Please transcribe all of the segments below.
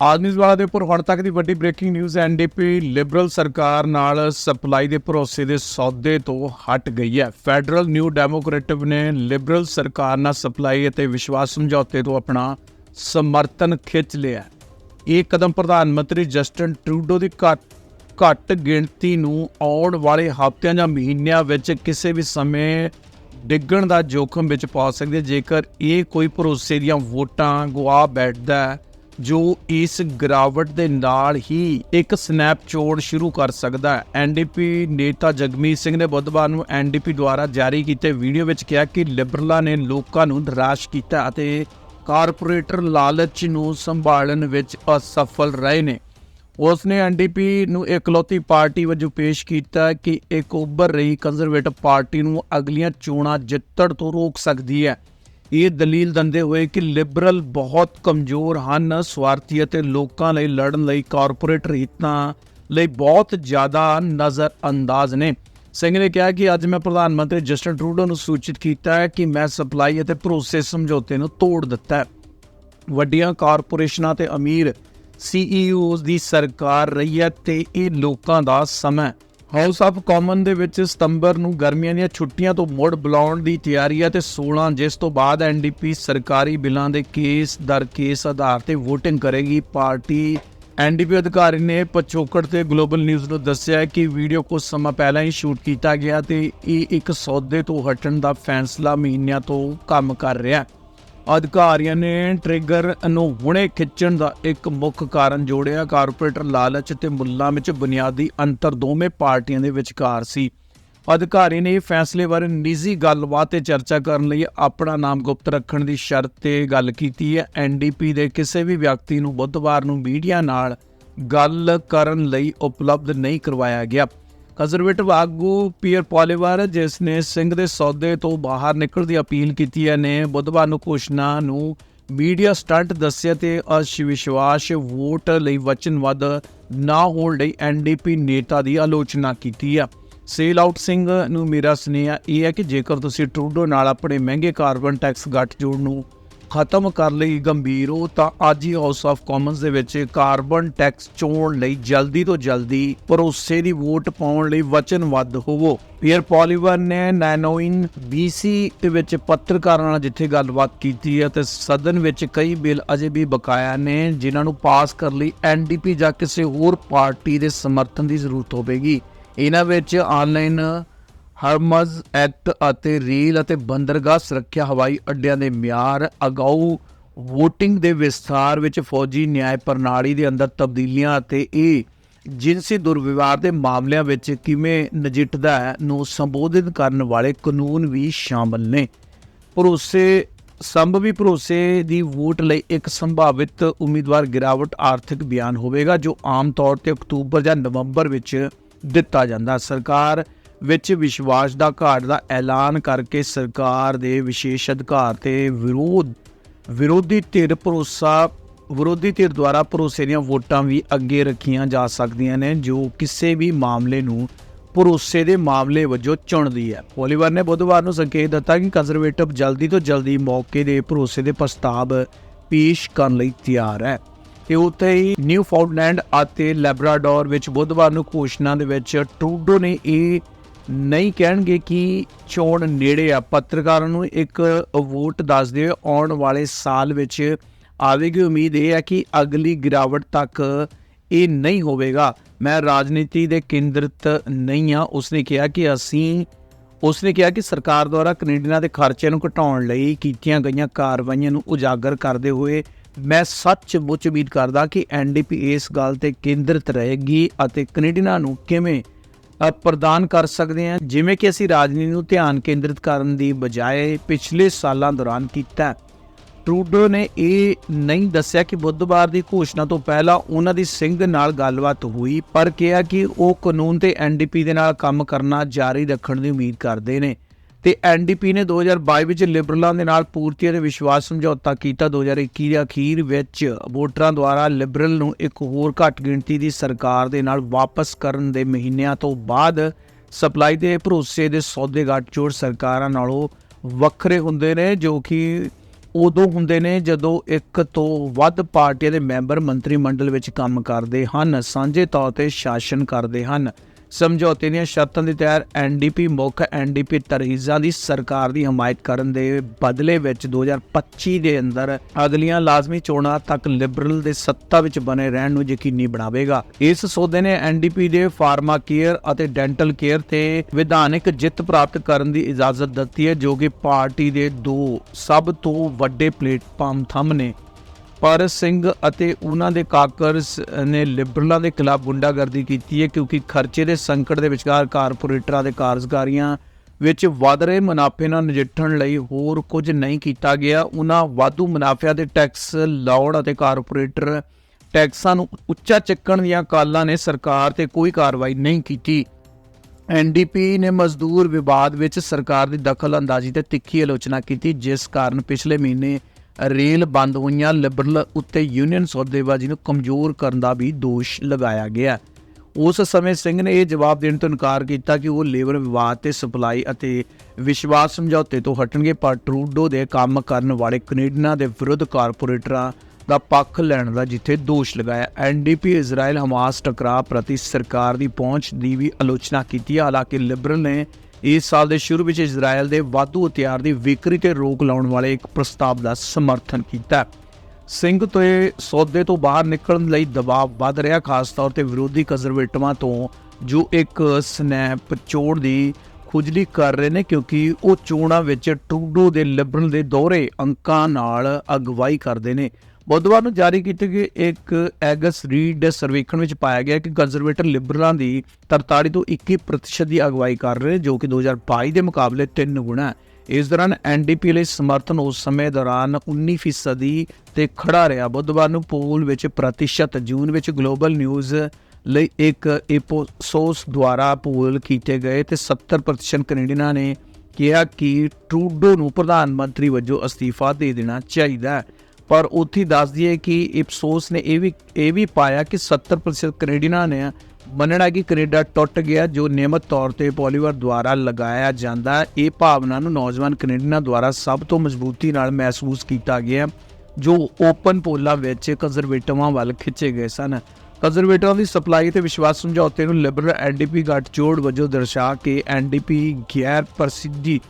ਆਦਮੀ ਆਦਮੀਵਾਲਾ ਦੇ ਉੱਪਰ ਹੁਣ ਤੱਕ ਦੀ ਵੱਡੀ ਬ੍ਰੇਕਿੰਗ ਨਿਊਜ਼ ਐਨਡੀਪੀ ਲਿਬਰਲ ਸਰਕਾਰ ਨਾਲ ਸਪਲਾਈ ਦੇ ਭਰੋਸੇ ਦੇ ਸੌਦੇ ਤੋਂ ਹਟ ਗਈ ਹੈ। ਫੈਡਰਲ ਨਿਊ ਡੈਮੋਕ੍ਰੇਟਿਵ ਨੇ ਲਿਬਰਲ ਸਰਕਾਰ ਨਾਲ ਸਪਲਾਈ ਅਤੇ ਵਿਸ਼ਵਾਸ ਸਮਝੌਤੇ ਤੋਂ ਆਪਣਾ ਸਮਰਥਨ ਖਿੱਚ ਲਿਆ ਇਹ ਕਦਮ ਪ੍ਰਧਾਨ ਮੰਤਰੀ ਜਸਟਨ ਟਰੂਡੋ ਦੀ ਘੱਟ ਘੱਟ ਗਿਣਤੀ ਨੂੰ ਆਉਣ ਵਾਲੇ ਹਫ਼ਤਿਆਂ ਜਾਂ ਮਹੀਨਿਆਂ ਵਿੱਚ ਕਿਸੇ ਵੀ ਸਮੇਂ ਡਿੱਗਣ ਦਾ ਜੋਖਮ ਵਿੱਚ ਪਾ ਸਕਦੇ ਜੇਕਰ ਇਹ ਕੋਈ ਭਰੋਸੇ ਦੀਆਂ ਵੋਟਾਂ ਗਵਾ ਬੈਠਦਾ ਹੈ ਜੋ ਇਸ ਗਿਰਾਵਟ ਦੇ ਨਾਲ ਹੀ ਇੱਕ ਸਨੈਪਚੋਟ ਸ਼ੁਰੂ ਕਰ ਸਕਦਾ ਹੈ। ਐਨਡੀਪੀ ਨੇਤਾ ਜਗਮੀਤ ਸਿੰਘ ਨੇ ਬੁੱਧਵਾਰ ਨੂੰ ਐਨਡੀਪੀ ਦੁਆਰਾ ਜਾਰੀ ਕੀਤੇ ਵੀਡੀਓ ਵਿੱਚ ਕਿਹਾ ਕਿ ਲਿਬਰਲਾਂ ਨੇ ਲੋਕਾਂ ਨੂੰ ਨਿਰਾਸ਼ ਕੀਤਾ ਅਤੇ ਕਾਰਪੋਰੇਟਰ ਲਾਲਚ ਨੂੰ ਸੰਭਾਲਣ ਵਿੱਚ ਅਸਫਲ ਰਹੇ ਨੇ। ਉਸ ਨੇ ਐਨਡੀਪੀ ਨੂੰ ਇਕਲੌਤੀ ਪਾਰਟੀ ਵਜੋਂ ਪੇਸ਼ ਕੀਤਾ ਕਿ ਇੱਕ ਉੱਭਰ ਰਹੀ ਕੰਜ਼ਰਵੇਟਿਵ ਪਾਰਟੀ ਨੂੰ ਅਗਲੀਆਂ ਚੋਣਾਂ ਜਿੱਤਣ ਤੋਂ ਰੋਕ ਸਕਦੀ ਹੈ। ਇਹ ਦਲੀਲ ਦਿੰਦੇ ਹੋਏ ਕਿ ਲਿਬਰਲ ਬਹੁਤ ਕਮਜ਼ੋਰ ਹਨ, ਸਵਾਰਥੀ ਅਤੇ ਲੋਕਾਂ ਲਈ ਲੜਨ ਲਈ ਕਾਰਪੋਰੇਟ ਰੀਤਾਂ ਲਈ ਬਹੁਤ ਜ਼ਿਆਦਾ ਨਜ਼ਰ ਅੰਦਾਜ਼ ਨੇ। ਸਿੰਘ ਨੇ ਕਿਹਾ ਕਿ ਅੱਜ ਮੈਂ ਪ੍ਰਧਾਨ ਮੰਤਰੀ ਜਸਟਨ ਟਰੂਡੋ ਨੂੰ ਸੂਚਿਤ ਕੀਤਾ ਹੈ ਕਿ ਮੈਂ ਸਪਲਾਈ ਅਤੇ ਭਰੋਸੇ ਸਮਝੌਤੇ ਨੂੰ ਤੋੜ ਦਿੱਤਾ ਹੈ। ਵੱਡੀਆਂ ਕਾਰਪੋਰੇਸ਼ਨਾਂ ਤੇ ਅਮੀਰ ਸੀਈਓਜ਼ ਦੀ ਸਰਕਾਰ ਰਹੀ ਹੈ ਤੇ ਇਹ ਲੋਕਾਂ ਦਾ ਸਮਾਂ ਹਾਊਸ ਆਫ ਕਾਮਨ ਦੇ ਵਿੱਚ ਸਤੰਬਰ ਨੂੰ ਗਰਮੀਆਂ ਦੀਆਂ ਛੁੱਟੀਆਂ ਤੋਂ ਮੁੜ ਬੁਲਾਉਣ ਦੀ ਤਿਆਰੀ ਹੈ ਤੇ 16 ਜਿਸ ਤੋਂ ਬਾਅਦ ਐਨਡੀਪੀ ਸਰਕਾਰੀ ਬਿੱਲਾਂ ਦੇ ਕੇਸ, ਦਰ ਕੇਸ ਆਧਾਰ ਤੇ VOTING ਕਰੇਗੀ। ਪਾਰਟੀ ਐਨਡੀਪੀ ਅਧਿਕਾਰੀ ਨੇ ਪਛੋਕੜ ਤੇ ਗਲੋਬਲ ਨਿਊਜ਼ ਨੂੰ ਦੱਸਿਆ ਕਿ ਵੀਡੀਓ ਕੁਝ ਸਮਾਂ ਪਹਿਲਾਂ ਹੀ ਸ਼ੂਟ ਕੀਤਾ ਗਿਆ ਤੇ ਇਹ ਇੱਕ ਸੌਦੇ ਤੋਂ ਹਟਣ ਦਾ ਫੈਸਲਾ ਮਹੀਨਿਆਂ ਤੋਂ ਕੰਮ ਕਰ ਰਿਹਾ ਹੈ। ਅਧਿਕਾਰੀਆਂ ਨੇ ਟ੍ਰਿਗਰ ਨੂੰ ਹੁਣੇ ਖਿੱਚਣ ਦਾ ਇੱਕ ਮੁੱਖ ਕਾਰਨ ਜੋੜਿਆ। ਕਾਰਪੋਰੇਟਰ ਲਾਲਚ ਤੇ ਮੁੱਲਾਂ ਵਿੱਚ ਬੁਨਿਆਦੀ ਅੰਤਰ ਦੋਵੇਂ ਪਾਰਟੀਆਂ ਦੇ ਵਿਚਕਾਰ ਸੀ। ਅਧਿਕਾਰੀ ਨੇ ਇਹ ਫੈਸਲੇ ਬਾਰੇ ਨਿੱਜੀ ਗੱਲਬਾਤ ਤੇ ਚਰਚਾ ਕਰਨ ਲਈ ਆਪਣਾ ਨਾਮ ਗੁਪਤ ਰੱਖਣ ਦੀ ਸ਼ਰਤ ਤੇ ਗੱਲ ਕੀਤੀ ਹੈ। ਐਨਡੀਪੀ ਦੇ ਕਿਸੇ ਵੀ ਵਿਅਕਤੀ ਨੂੰ ਬੁੱਧਵਾਰ ਨੂੰ ਮੀਡੀਆ ਨਾਲ ਗੱਲ ਕਰਨ ਲਈ ਉਪਲਬਧ ਨਹੀਂ ਕਰਵਾਇਆ ਗਿਆ। ਕੰਜ਼ਰਵੇਟਿਵ ਆਗੂ ਪੀਅਰ ਪੋਲੀਵਾਰ ਜਿਸ ਨੇ ਸਿੰਘ ਦੇ ਸੌਦੇ ਤੋਂ ਬਾਹਰ ਨਿਕਲਣ ਦੀ ਅਪੀਲ ਕੀਤੀ ਹੈ, ਨੇ ਬੁੱਧਵਾਰ ਨੂੰ ਘੋਸ਼ਣਾ ਨੂੰ ਮੀਡੀਆ ਸਟੰਟ ਦੱਸਿਆ ਤੇ ਅਸ਼ਵਿਸ਼ਵਾਸ ਵੋਟ ਲਈ ਵਚਨਬੱਧ ਨਾ ਹੋਣ ਲਈ ਐਨਡੀਪੀ ਨੇਤਾ ਦੀ ਆਲੋਚਨਾ ਕੀਤੀ ਹੈ। ਸੇਲ ਆਊਟ ਸਿੰਘ ਨੂੰ ਮੇਰਾ ਸੁਨੇਹਾ ਇਹ ਹੈ ਕਿ ਜੇਕਰ ਤੁਸੀਂ ਟਰੂਡੋ ਨਾਲ ਆਪਣੇ ਮਹਿੰਗੇ ਕਾਰਬਨ ਟੈਕਸ ਗੱਠਜੋੜ ਨੂੰ ਖਤਮ ਕਰ ਲਈ ਗੰਭੀਰ ਹੋ ਤਾਂ ਅੱਜ ਹੀ ਹਾਊਸ ਆਫ ਕਾਮਨਸ ਦੇ ਵਿੱਚ ਕਾਰਬਨ ਟੈਕਸ ਚੋਣ ਲਈ ਜਲਦੀ ਤੋਂ ਜਲਦੀ ਭਰੋਸੇ ਦੀ ਵੋਟ ਪਾਉਣ ਲਈ ਵਚਨਬੱਧ ਹੋਵੋ। ਪੀਅਰ ਪੋਲੀਵਰ ਨੇ 99 BC ਦੇ ਵਿੱਚ ਪੱਤਰਕਾਰਾਂ ਨਾਲ ਜਿੱਥੇ ਗੱਲਬਾਤ ਕੀਤੀ ਹੈ ਤੇ ਸਦਨ ਵਿੱਚ ਕਈ ਬਿੱਲ ਅਜੇ ਵੀ ਬਕਾਇਆ ਨੇ, ਜਿਨ੍ਹਾਂ ਨੂੰ ਪਾਸ ਕਰਨ ਲਈ ਐਨਡੀਪੀ ਜਾਂ ਕਿਸੇ ਹੋਰ ਪਾਰਟੀ ਦੇ ਸਮਰਥਨ ਦੀ ਜ਼ਰੂਰਤ ਹੋਵੇਗੀ। ਇਹਨਾਂ ਵਿੱਚ ਆਨਲਾਈਨ ਹਰਮਜ਼ ਐਕਟ ਅਤੇ ਰੇਲ ਅਤੇ ਬੰਦਰਗਾਹ ਸੁਰੱਖਿਆ ਹਵਾਈ ਅੱਡਿਆਂ ਦੇ ਮਿਆਰ ਅਗਾਊ VOTING ਦੇ ਵਿਸਥਾਰ ਵਿੱਚ ਫੌਜੀ ਨਿਆਂ ਪ੍ਰਣਾਲੀ ਦੇ ਅੰਦਰ ਤਬਦੀਲੀਆਂ ਅਤੇ ਇਹ ਜਿਨਸੀ ਦੁਰਵਿਵਹਾਰ ਦੇ ਮਾਮਲਿਆਂ ਵਿੱਚ ਕਿਵੇਂ ਨਜਿੱਠਦਾ ਹੈ ਨੂੰ ਸੰਬੋਧਿਤ ਕਰਨ ਵਾਲੇ ਕਾਨੂੰਨ ਵੀ ਸ਼ਾਮਲ ਨੇ। ਭਰੋਸੇ, ਸੰਭਵੀ ਭਰੋਸੇ ਦੀ ਵੋਟ ਲਈ ਇੱਕ ਸੰਭਾਵਿਤ ਉਮੀਦਵਾਰ ਗਿਰਾਵਟ ਆਰਥਿਕ ਬਿਆਨ ਹੋਵੇਗਾ, ਜੋ ਆਮ ਤੌਰ ਤੇ ਅਕਤੂਬਰ ਜਾਂ ਨਵੰਬਰ ਵਿੱਚ ਦਿੱਤਾ ਜਾਂਦਾ। ਸਰਕਾਰ ਵਿੱਚ ਵਿਸ਼ਵਾਸ ਦਾ ਘਾਟ ਦਾ ਐਲਾਨ ਕਰਕੇ ਸਰਕਾਰ ਦੇ ਵਿਸ਼ੇਸ਼ ਅਧਿਕਾਰ ਤੇ ਵਿਰੋਧ, ਵਿਰੋਧੀ ਧਿਰ ਭਰੋਸਾ, ਵਿਰੋਧੀ ਧਿਰ ਦੁਆਰਾ ਭਰੋਸੇ ਦੀਆਂ ਵੋਟਾਂ ਵੀ ਅੱਗੇ ਰੱਖੀਆਂ ਜਾ ਸਕਦੀਆਂ ਨੇ, ਜੋ ਕਿਸੇ ਵੀ ਮਾਮਲੇ ਨੂੰ ਭਰੋਸੇ ਦੇ ਮਾਮਲੇ ਵਜੋਂ ਚੁਣਦੀ ਹੈ। ਪੋਲੀਵਰ ਨੇ ਬੁੱਧਵਾਰ ਨੂੰ ਸੰਕੇਤ ਦਿੱਤਾ ਕਿ ਕੰਜ਼ਰਵੇਟਿਵ ਜਲਦੀ ਤੋਂ ਜਲਦੀ ਮੌਕੇ ਦੇ ਭਰੋਸੇ ਦੇ ਪ੍ਰਸਤਾਵ ਪੇਸ਼ ਕਰਨ ਲਈ ਤਿਆਰ ਹੈ। ਤੇ ਉੱਥੇ ਹੀ ਨਿਊ ਫਾਊਂਡਲੈਂਡ ਅਤੇ ਲੈਬਰਾਡੋਰ ਵਿੱਚ ਬੁੱਧਵਾਰ ਨੂੰ ਘੋਸ਼ਣਾ ਦੇ ਵਿੱਚ ਟਰੂਡੋ ਨੇ ਇਹ ਨਹੀਂ ਕਹਿਣਗੇ ਕਿ ਚੋਣ ਨੇੜੇ ਆ। ਪੱਤਰਕਾਰਾਂ ਨੂੰ ਇੱਕ ਵੋਟ ਦੱਸਦੇ ਹੋਏ ਆਉਣ ਵਾਲੇ ਸਾਲ ਵਿੱਚ ਆਵੇਗੀ ਉਮੀਦ ਇਹ ਹੈ ਕਿ ਅਗਲੀ ਗਿਰਾਵਟ ਤੱਕ ਇਹ ਨਹੀਂ ਹੋਵੇਗਾ। ਮੈਂ ਰਾਜਨੀਤੀ ਦੇ ਕੇਂਦਰਿਤ ਨਹੀਂ ਆ ਉਸਨੇ ਕਿਹਾ ਕਿ ਅਸੀਂ, ਉਸਨੇ ਕਿਹਾ ਕਿ ਸਰਕਾਰ ਦੁਆਰਾ ਕੈਨੇਡੀਅਨਾਂ ਦੇ ਖਰਚੇ ਨੂੰ ਘਟਾਉਣ ਲਈ ਕੀਤੀਆਂ ਗਈਆਂ ਕਾਰਵਾਈਆਂ ਨੂੰ ਉਜਾਗਰ ਕਰਦੇ ਹੋਏ ਮੈਂ ਸੱਚਮੁੱਚ ਉਮੀਦ ਕਰਦਾ ਕਿ ਐਨਡੀਪੀ ਇਸ ਗੱਲ ਤੇ ਕੇਂਦਰਿਤ ਰਹੇਗੀ ਅਤੇ ਕੈਨੇਡੀਅਨਾਂ ਨੂੰ ਕਿਵੇਂ ਪ੍ਰਦਾਨ ਕਰ ਸਕਦੇ ਹਾਂ। ਜਿਵੇਂ ਕਿ ਅਸੀਂ ਰਾਜਨੀਤੀ ਨੂੰ ਧਿਆਨ ਕੇਂਦਰਿਤ ਕਰਨ ਦੀ ਬਜਾਏ ਪਿਛਲੇ ਸਾਲਾਂ ਦੌਰਾਨ ਕੀਤਾ ਟਰੂਡੋ ਨੇ ਇਹ ਨਹੀਂ ਦੱਸਿਆ ਕਿ ਬੁੱਧਵਾਰ ਦੀ ਘੋਸ਼ਣਾ ਤੋਂ ਪਹਿਲਾਂ ਉਹਨਾਂ ਦੀ ਸਿੰਘ ਨਾਲ ਗੱਲਬਾਤ ਹੋਈ, ਪਰ ਕਿਹਾ ਕਿ ਉਹ ਕਾਨੂੰਨ ਤੇ ਐਨਡੀਪੀ ਦੇ ਨਾਲ ਕੰਮ ਕਰਨਾ ਜਾਰੀ ਰੱਖਣ ਦੀ ਉਮੀਦ ਕਰਦੇ ਨੇ। ਤੇ ਐਨਡੀਪੀ ਨੇ 2022 ਵਿੱਚ ਲਿਬਰਲਾਂ ਦੇ ਨਾਲ ਪੂਰਤੀ ਅਤੇ ਵਿਸ਼ਵਾਸ ਸਮਝੌਤਾ ਕੀਤਾ। 2021 ਦੇ ਅਖੀਰ ਵਿੱਚ ਵੋਟਰਾਂ ਦੁਆਰਾ ਲਿਬਰਲ ਨੂੰ ਇੱਕ ਹੋਰ ਘੱਟ ਗਿਣਤੀ ਦੀ ਸਰਕਾਰ ਦੇ ਨਾਲ ਵਾਪਸ ਕਰਨ ਦੇ ਮਹੀਨਿਆਂ ਤੋਂ ਬਾਅਦ ਸਪਲਾਈ ਦੇ ਭਰੋਸੇ ਦੇ ਸੌਦੇ ਗੱਠਜੋੜ ਸਰਕਾਰਾਂ ਨਾਲੋਂ ਵੱਖਰੇ ਹੁੰਦੇ ਨੇ, ਜੋ ਕਿ ਉਦੋਂ ਹੁੰਦੇ ਨੇ ਜਦੋਂ ਇੱਕ ਤੋਂ ਵੱਧ ਪਾਰਟੀਆਂ ਦੇ ਮੈਂਬਰ ਮੰਤਰੀ ਮੰਡਲ ਵਿੱਚ ਕੰਮ ਕਰਦੇ ਹਨ, ਸਾਂਝੇ ਤੌਰ ਤੇ ਸ਼ਾਸਨ ਕਰਦੇ ਹਨ। ਸਮਝੌਤੇ ਦੀਆਂ ਸ਼ਰਤਾਂ ਦੇ ਤਹਿਤ ਐਨਡੀਪੀ ਮੁੱਖ ਐਨਡੀਪੀ ਤਰਹੀਜ਼ਾਂ ਦੀ ਸਰਕਾਰ ਦੀ ਹਮਾਇਤ ਕਰਨ ਦੇ ਬਦਲੇ ਵਿੱਚ 2025 ਦੇ ਅੰਦਰ ਅਗਲੀਆਂ ਲਾਜ਼ਮੀ ਚੋਣਾਂ ਤੱਕ ਲਿਬਰਲ ਦੇ ਸੱਤਾ ਵਿੱਚ ਬਣੇ ਰਹਿਣ ਨੂੰ ਯਕੀਨੀ ਬਣਾਵੇਗਾ। ਇਸ ਸੌਦੇ ਨੇ ਐਨਡੀਪੀ ਦੇ ਫਾਰਮਾ ਕੇਅਰ ਅਤੇ ਡੈਂਟਲ ਕੇਅਰ ਤੇ ਵਿਧਾਨਿਕ ਜਿੱਤ ਪ੍ਰਾਪਤ ਕਰਨ ਦੀ ਇਜਾਜ਼ਤ ਦਿੱਤੀ ਹੈ, ਜੋ ਕਿ ਪਾਰਟੀ ਦੇ ਦੋ ਸਭ ਤੋਂ ਵੱਡੇ ਪਲੇਟਫਾਰਮ ਥੰਮ ਨੇ। ਪਰ ਸਿੰਘ ਅਤੇ ਉਹਨਾਂ ਦੇ ਕਾਕਰਸ ਨੇ ਲਿਬਰਲਾਂ ਦੇ ਖਿਲਾਫ ਗੁੰਡਾਗਰਦੀ ਕੀਤੀ ਹੈ ਕਿਉਂਕਿ ਖਰਚੇ ਦੇ ਸੰਕਟ ਦੇ ਵਿਚਕਾਰ ਕਾਰਪੋਰੇਟਰਾਂ ਦੇ ਕਾਰਜਕਾਰੀਆਂ ਵਿੱਚ ਵਧ ਰਹੇ ਮੁਨਾਫੇ ਨਾਲ ਨਜਿੱਠਣ ਲਈ ਹੋਰ ਕੁਝ ਨਹੀਂ ਕੀਤਾ ਗਿਆ। ਉਹਨਾਂ ਵਾਧੂ ਮੁਨਾਫਿਆਂ ਦੇ ਟੈਕਸ ਲਾਉਣ ਅਤੇ ਕਾਰਪੋਰੇਟਰ ਟੈਕਸਾਂ ਨੂੰ ਉੱਚਾ ਚੱਕਣ ਦੀਆਂ ਕਾਲਾਂ ਨੇ ਸਰਕਾਰ ਤੇ ਕੋਈ ਕਾਰਵਾਈ ਨਹੀਂ ਕੀਤੀ। ਐਨਡੀਪੀ ਨੇ ਮਜ਼ਦੂਰ ਵਿਵਾਦ ਵਿੱਚ ਸਰਕਾਰ ਦੀ ਦਖਲ ਅੰਦਾਜ਼ੀ ਤੇ ਤਿੱਖੀ ਆਲੋਚਨਾ ਕੀਤੀ, ਜਿਸ ਕਾਰਨ ਪਿਛਲੇ ਮਹੀਨੇ ਰੇਲ ਬੰਦ ਹੋਈਆਂ ਲਿਬਰਲ ਉੱਤੇ ਯੂਨੀਅਨ ਸੌਦੇਬਾਜ਼ੀ ਨੂੰ ਕਮਜ਼ੋਰ ਕਰਨ ਦਾ ਵੀ ਦੋਸ਼ ਲਗਾਇਆ ਗਿਆ। ਉਸ ਸਮੇਂ ਸਿੰਘ ਨੇ ਇਹ ਜਵਾਬ ਦੇਣ ਤੋਂ ਇਨਕਾਰ ਕੀਤਾ ਕਿ ਉਹ ਲੇਬਰ ਵਿਵਾਦ ਤੇ ਸਪਲਾਈ ਅਤੇ ਵਿਸ਼ਵਾਸ ਸਮਝੌਤੇ ਤੋਂ ਹਟਣਗੇ, ਪਰ ਟਰੂਡੋ ਦੇ ਕੰਮ ਕਰਨ ਵਾਲੇ ਕੈਨੇਡੀਅਨਾਂ ਦੇ ਵਿਰੁੱਧ ਕਾਰਪੋਰੇਟਰਾਂ ਦਾ ਪੱਖ ਲੈਣ ਦਾ ਜਿੱਥੇ ਦੋਸ਼ ਲਗਾਇਆ। ਐਨਡੀਪੀ ਇਜ਼ਰਾਈਲ ਹਮਾਸ ਟਕਰਾਅ ਪ੍ਰਤੀ ਸਰਕਾਰ ਦੀ ਪਹੁੰਚ ਦੀ ਵੀ ਆਲੋਚਨਾ ਕੀਤੀ ਹਾਲਾਂਕਿ ਲਿਬਰਲ ਨੇ ਇਸ ਸਾਲ ਦੇ ਸ਼ੁਰੂ ਵਿੱਚ ਇਜ਼ਰਾਈਲ ਦੇ ਵਾਧੂ ਹਥਿਆਰ ਦੀ ਵਿਕਰੀ ਤੇ ਰੋਕ ਲਾਉਣ ਵਾਲੇ ਇੱਕ ਪ੍ਰਸਤਾਵ ਦਾ ਸਮਰਥਨ ਕੀਤਾ ਸਿੰਘ ਤੋਂ ਸੌਦੇ ਤੋਂ ਬਾਹਰ ਨਿਕਲਣ ਲਈ ਦਬਾਅ ਵੱਧ ਰਿਹਾ, ਖਾਸ ਤੌਰ ਤੇ ਵਿਰੋਧੀ ਕੰਜ਼ਰਵੇਟਿਵਾਂ ਤੋਂ, ਜੋ ਇੱਕ ਸਨੈਪ ਚੋੜ ਦੀ ਖੁਜਲੀ ਕਰ ਰਹੇ ਨੇ, ਕਿਉਂਕਿ ਉਹ ਚੋਣਾਂ ਵਿੱਚ ਟਰੂਡੋ ਦੇ ਲਿਬਰਲ ਦੇ ਦੋਹਰੇ ਅੰਕਾਂ ਨਾਲ ਅਗਵਾਈ ਕਰਦੇ ਨੇ। ਬੁੱਧਵਾਰ ਨੂੰ ਜਾਰੀ ਕੀਤੇ ਗਏ ਇੱਕ ਐਗਸ ਰੀਡ ਸਰਵੇਖਣ ਵਿੱਚ ਪਾਇਆ ਗਿਆ ਕਿ ਕੰਜ਼ਰਵੇਟਰ ਲਿਬਰਲਾਂ ਦੀ 43 ਤੋਂ 21% ਦੀ ਅਗਵਾਈ ਕਰ ਰਹੇ ਜੋ ਕਿ 2022 ਦੇ ਮੁਕਾਬਲੇ 3 ਗੁਣਾ ਹੈ। ਇਸ ਦੌਰਾਨ ਐਨਡੀਪੀ ਲਈ ਸਮਰਥਨ ਉਸ ਸਮੇਂ ਦੌਰਾਨ 19% ਦੀ ਤੇ ਖੜਾ ਰਿਹਾ। ਬੁੱਧਵਾਰ ਨੂੰ ਪੋਲ ਵਿੱਚ ਪ੍ਰਤੀਸ਼ਤ, ਜੂਨ ਵਿੱਚ ਗਲੋਬਲ ਨਿਊਜ਼ ਲਈ ਇੱਕ ਇਪੋਸੋਸ ਦੁਆਰਾ ਪੋਲ ਕੀਤੇ ਗਏ ਤੇ 70% ਕੈਨੇਡੀਅਨਾਂ ਨੇ ਕਿਹਾ ਕਿ ਟਰੂਡੋ ਨੂੰ ਪ੍ਰਧਾਨ ਮੰਤਰੀ ਵਜੋਂ ਅਸਤੀਫਾ ਦੇ ਦੇਣਾ ਚਾਹੀਦਾ ਹੈ। ਪਰ ਉੱਥੇ ਦੱਸ ਦਈਏ ਕਿ ਇਪਸੋਸ ਨੇ ਇਹ ਵੀ ਇਹ ਵੀ ਪਾਇਆ ਕਿ 70% ਕੈਨੇਡੀਅਨਾਂ ਨੇ ਮੰਨਣਾ ਕਿ ਕੈਨੇਡਾ ਟੁੱਟ ਗਿਆ, ਜੋ ਨਿਯਮਤ ਤੌਰ ਤੇ ਪੋਲੀਵਰ ਦੁਆਰਾ ਲਗਾਇਆ ਜਾਂਦਾ ਇਹ ਭਾਵਨਾ ਨੂੰ ਨੌਜਵਾਨ ਕੈਨੇਡੀਅਨਾਂ ਦੁਆਰਾ ਸਭ ਤੋਂ ਮਜ਼ਬੂਤੀ ਨਾਲ ਮਹਿਸੂਸ ਕੀਤਾ ਗਿਆ, ਜੋ ਓਪਨ ਪੋਲਾਂ ਵਿੱਚ ਕੰਜ਼ਰਵੇਟਿਵਾਂ ਵੱਲ ਖਿੱਚੇ ਗਏ ਸਨ। ਕੰਜ਼ਰਵੇਟਿਵਾਂ ਦੀ ਸਪਲਾਈ ਤੇ ਵਿਸ਼ਵਾਸ ਸਮਝੌਤੇ ਨੂੰ ਲਿਬਰਲ ਐਨਡੀਪੀ ਗੱਠਜੋੜ ਵਜੋਂ ਦਰਸਾ ਕੇ ਐਨਡੀਪੀ ਗੈਰ ਪ੍ਰਸਿੱਧੀ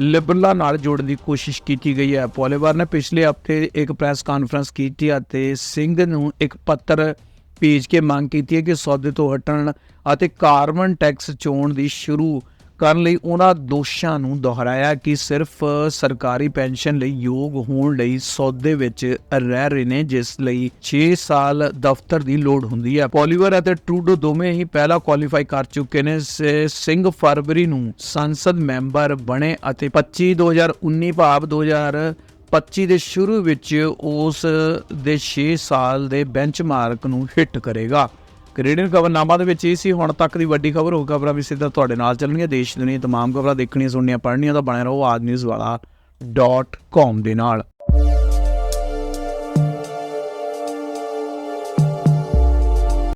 ਲਿਬਰਲਾ ਨਾਲ ਜੋੜਨ ਦੀ ਕੋਸ਼ਿਸ਼ ਕੀਤੀ ਗਈ ਹੈ। ਪੋਲੀਵਾਰ ਨੇ ਪਿਛਲੇ ਹਫ਼ਤੇ ਇੱਕ ਪ੍ਰੈਸ ਕਾਨਫਰੰਸ ਕੀਤੀ ਅਤੇ ਸਿੰਘ ਨੂੰ ਇੱਕ ਪੱਤਰ ਭੇਜ ਕੇ ਮੰਗ ਕੀਤੀ ਹੈ ਕਿ ਸੌਦੇ ਤੋਂ ਹਟਣ ਅਤੇ ਕਾਰਬਨ ਟੈਕਸ ਚੋਣ ਦੀ ਸ਼ੁਰੂ ਕਰਨ ਲਈ ਉਹਨਾਂ ਦੋਸ਼ਾਂ ਨੂੰ ਦੁਹਰਾਇਆ ਕਿ ਸਿਰਫ ਸਰਕਾਰੀ ਪੈਨਸ਼ਨ ਲਈ ਯੋਗ ਹੋਣ ਲਈ ਸੌਦੇ ਵਿੱਚ ਰਹਿ ਰਹੇ ਨੇ, ਜਿਸ ਲਈ 6 ਸਾਲ ਦਫ਼ਤਰ ਦੀ ਲੋੜ ਹੁੰਦੀ ਹੈ। ਪੋਲੀਵਰ ਅਤੇ ਟਰੂਡੋ ਦੋਵੇਂ ਹੀ ਪਹਿਲਾਂ ਕੁਆਲੀਫਾਈ ਕਰ ਚੁੱਕੇ ਨੇ। ਸ- ਸਿੰਘ ਫਰਵਰੀ ਨੂੰ ਸੰਸਦ ਮੈਂਬਰ ਬਣੇ ਅਤੇ 25 2019 ਭਾਵ 2025 ਦੇ ਸ਼ੁਰੂ ਵਿੱਚ ਉਸ ਦੇ 6 ਸਾਲ ਦੇ ਬੈਂਚਮਾਰਕ ਨੂੰ ਹਿੱਟ ਕਰੇਗਾ। ਕੈਨੇਡੀਅਨ ਖਬਰਨਾਮਾ ਦੇ ਵਿੱਚ ਇਹ ਸੀ, ਹੁਣ ਤੱਕ ਦੀ ਵੱਡੀ ਖਬਰ ਹੋ ਖਬਰਾਂ ਵੀ ਸਿੱਧਾ ਤੁਹਾਡੇ ਨਾਲ ਚੱਲਣਗੀਆਂ। ਦੇਸ਼ ਦੁਨੀਆ ਤਮਾਮ ਖਬਰਾਂ ਦੇਖਣੀਆਂ, ਸੁਣਨੀਆਂ, ਪੜ੍ਹਨੀਆਂ ਤਾਂ ਬਣਿਆ ਰਹੋ ਆਜ ਨਿਊਜ਼ ਵਾਲਾ .com ਦੇ ਨਾਲ।